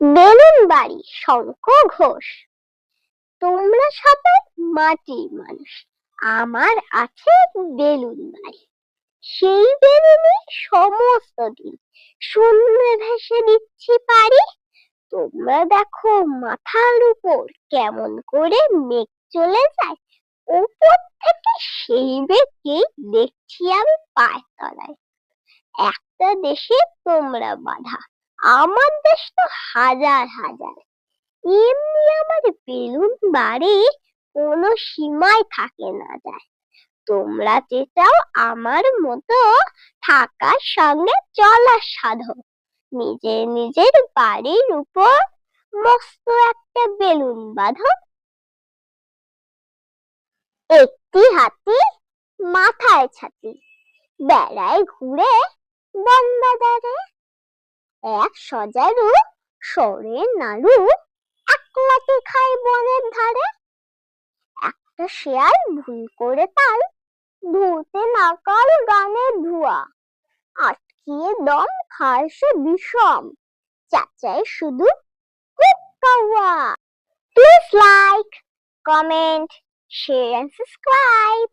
Balloon বাড়ি শঙ্খ ঘোষ। তোমরা সবাই মাটির মানুষ, আমার আছে বেলুন বাড়ি সেই বেলুনে সমস্ত দিন শূন্যে ভেসে দিচ্ছি পারি তোমরা দেখো মাথার উপর কেমন করে মেঘ চলে যায়। উপর থেকে সেই মেঘকেই দেখছি আমি পায়ের তলায়। একটা দেশে তোমরা বাঁধা আমার দেশ তো হাজার হাজার। এমনি আমার বেলুন বাড়ি কোনো সীমায় থাকে না যায়। তোমরা চেটাও আমার মতো থাকার সঙ্গে চলার সাধন। নিজের নিজের বাড়ির উপর মস্ত একটা বেলুন বাঁধো। একটি হাতি মাথায় ছাতি। বেড়ায় ঘুরে বন বাজারে এক সজারু সরে নাড়ু একলাতে খায় বনের ধারে। একটা শেয়াল ভুল করে তাল ধুতে নাকাল গানের ধোয়া। আটকিয়ে দম খায় সে বিষম, চাচায় শুধু কুকাওয়া please like comment share and subscribe